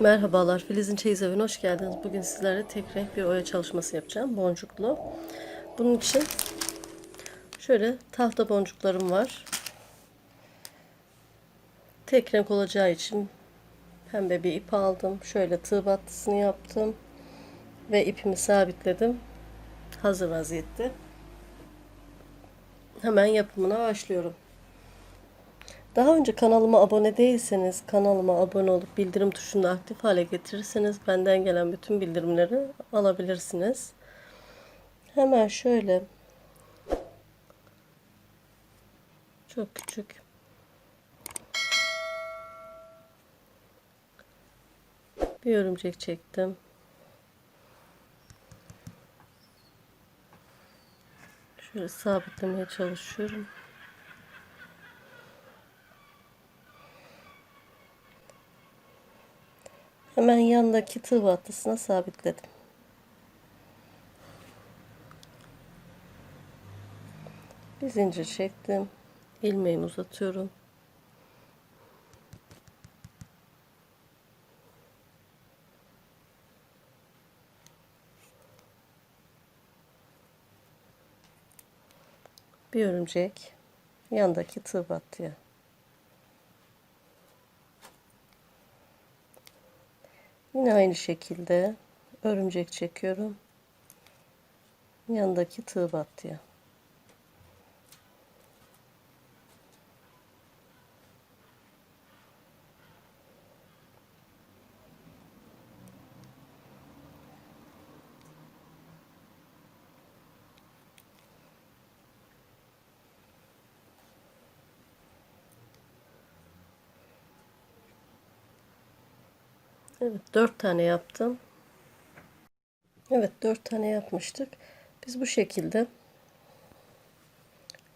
Merhabalar, Filiz'in Çeyiz Evi'ne hoş geldiniz. Bugün sizlerle tek renk bir oya çalışması yapacağım. Boncuklu. Bunun için şöyle tahta boncuklarım var. Tek renk olacağı için pembe bir ip aldım. Şöyle tığ battısını yaptım. Ve ipimi sabitledim. Hazır vaziyette. Hemen yapımına başlıyorum. Daha önce kanalıma abone değilseniz kanalıma abone olup bildirim tuşunu da aktif hale getirirseniz benden gelen bütün bildirimleri alabilirsiniz. Hemen şöyle çok küçük bir örümcek çektim. Şöyle sabitlemeye çalışıyorum. Hemen yandaki tığ battısına sabitledim. Bir zincir çektim. ilmeğimi uzatıyorum. Bir örümcek yandaki tığ battıya. Yine aynı şekilde örümcek çekiyorum. Yanındaki tığ battıya. Evet dört tane yaptım. Evet dört tane yapmıştık. Biz bu şekilde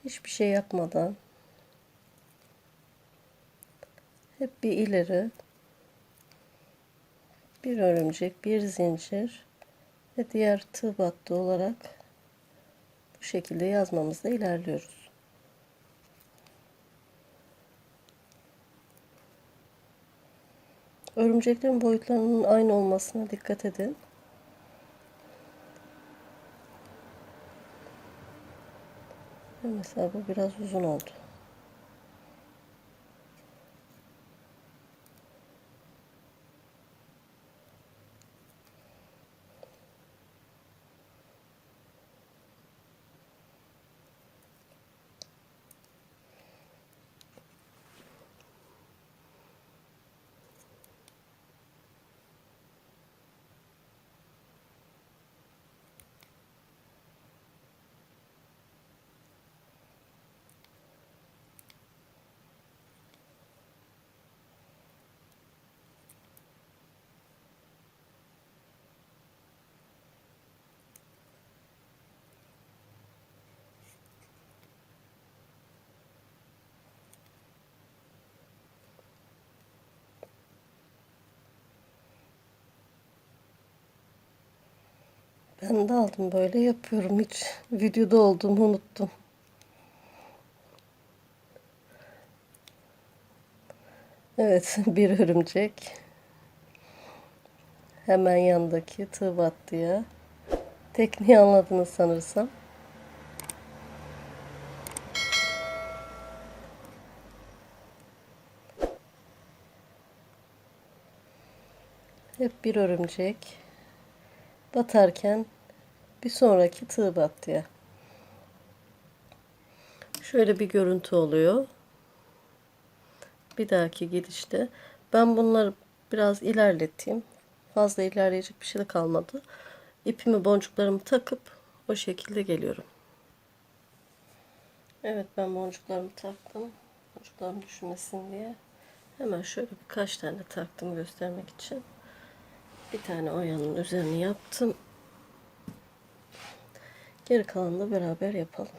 hiçbir şey yapmadan hep bir ileri bir örümcek bir zincir ve diğer tığ battı olarak bu şekilde yazmamızda ilerliyoruz. Örümceklerin boyutlarının aynı olmasına dikkat edin. Mesela bu biraz uzun oldu. Ben de aldım böyle yapıyorum hiç videoda olduğumu unuttum. Evet bir örümcek. Hemen yandaki tığ battıya. Tekniği anladınız sanırsam. Hep bir örümcek batarken bir sonraki tığ battıya. Şöyle bir görüntü oluyor. Bir dahaki gidişte ben bunları biraz ilerleteyim. Fazla ilerleyecek bir şey de kalmadı. İpimi boncuklarımı takıp o şekilde geliyorum. Evet ben boncuklarımı taktım. Boncuklarım düşmesin diye. Hemen şöyle birkaç tane taktım göstermek için. Bir tane oyanın üzerine yaptım. Geri kalanını beraber yapalım.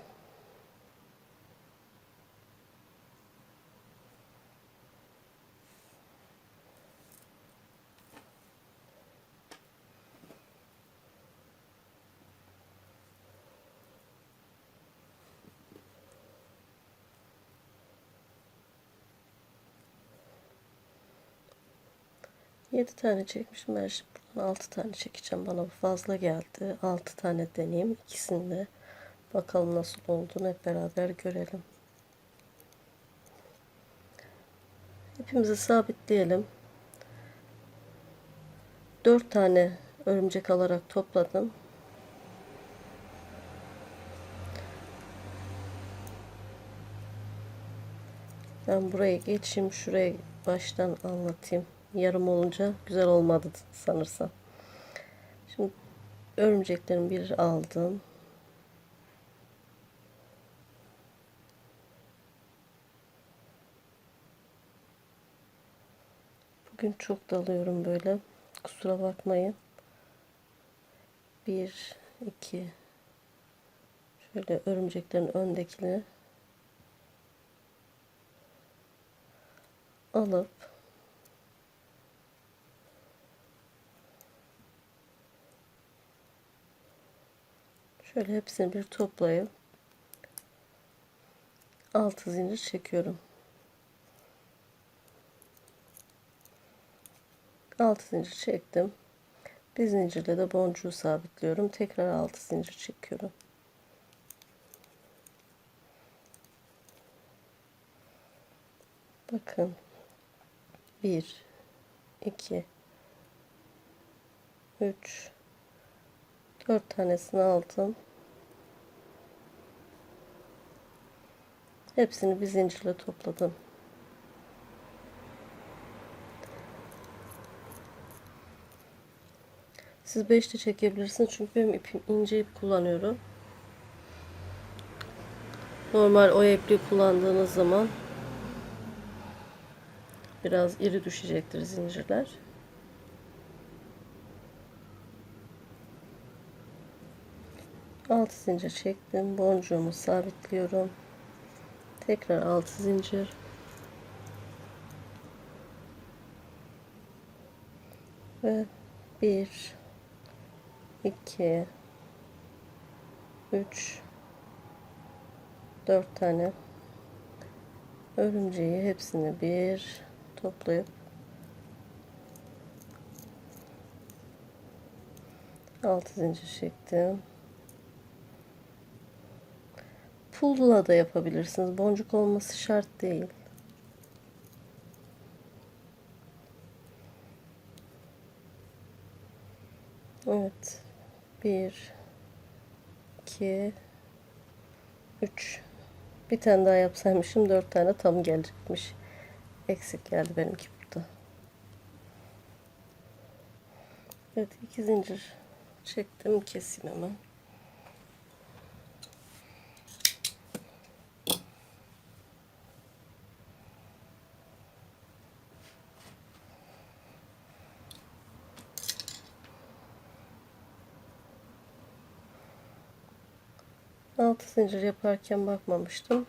7 tane çekmişim. Ben şimdi buradan 6 tane çekeceğim. Bana bu fazla geldi. 6 tane deneyeyim. İkisini de bakalım nasıl olduğunu hep beraber görelim. İpimizi sabitleyelim. 4 tane örümcek alarak topladım. Ben buraya geçeyim. Şuraya baştan anlatayım. Yarım olunca güzel olmadı sanırsam. Şimdi örümceklerin bir aldım. Bugün çok dalıyorum böyle. Kusura bakmayın. Bir, iki. Şöyle örümceklerin öndekini alıp şöyle hepsini bir toplayıp altı zincir çekiyorum. Altı zincir çektim. Bir zincirle de boncuğu sabitliyorum. Tekrar altı zincir çekiyorum. Bakın 1 2 3 4 tanesini aldım. Hepsini bir zincirle topladım. Siz 5 de çekebilirsiniz çünkü benim ipim ince ip kullanıyorum. Normal o ipliği kullandığınız zaman biraz iri düşecektir zincirler. Altı zincir çektim. Boncuğumu sabitliyorum. Tekrar altı zincir. Ve bir, iki, üç, dört tane örümceği hepsini bir toplayıp altı zincir çektim. Pulla da yapabilirsiniz. Boncuk olması şart değil. Evet. Bir, iki, üç. Bir tane daha yapsaymışım dört tane tam gelecekmiş. Eksik geldi benimki burada. Evet iki zincir çektim keseyim hemen. Altı zincir yaparken bakmamıştım.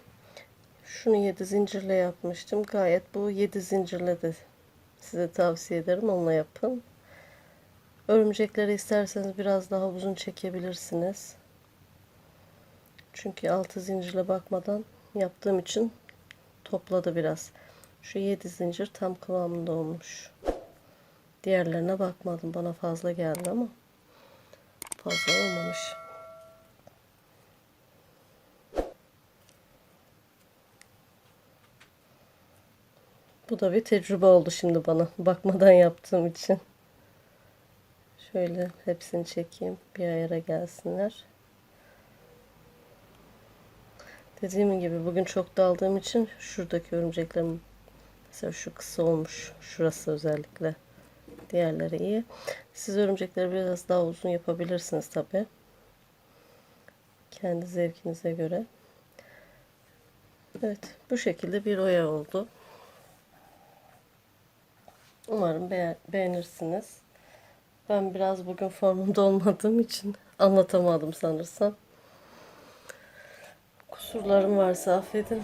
Şunu 7 zincirle yapmıştım. Gayet bu 7 zincirle de size tavsiye ederim. Onunla yapın. Örümcekleri isterseniz biraz daha uzun çekebilirsiniz. Çünkü 6 zincirle bakmadan yaptığım için topladı biraz. Şu 7 zincir tam kıvamında olmuş. Diğerlerine bakmadım. Bana fazla geldi ama fazla olmamış. Bu da bir tecrübe oldu şimdi bana. Bakmadan yaptığım için. Şöyle hepsini çekeyim. Bir ayara gelsinler. Dediğim gibi bugün çok daldığım için şuradaki örümceklerim mesela şu kısa olmuş. Şurası özellikle. Diğerleri iyi. Siz örümcekleri biraz daha uzun yapabilirsiniz tabi. Kendi zevkinize göre. Evet bu şekilde bir oya oldu. Umarım beğenirsiniz. Ben biraz bugün formumda olmadığım için anlatamadım sanırsam. Kusurlarım varsa affedin.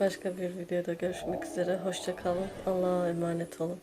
Başka bir videoda görüşmek üzere. Hoşçakalın. Allah'a emanet olun.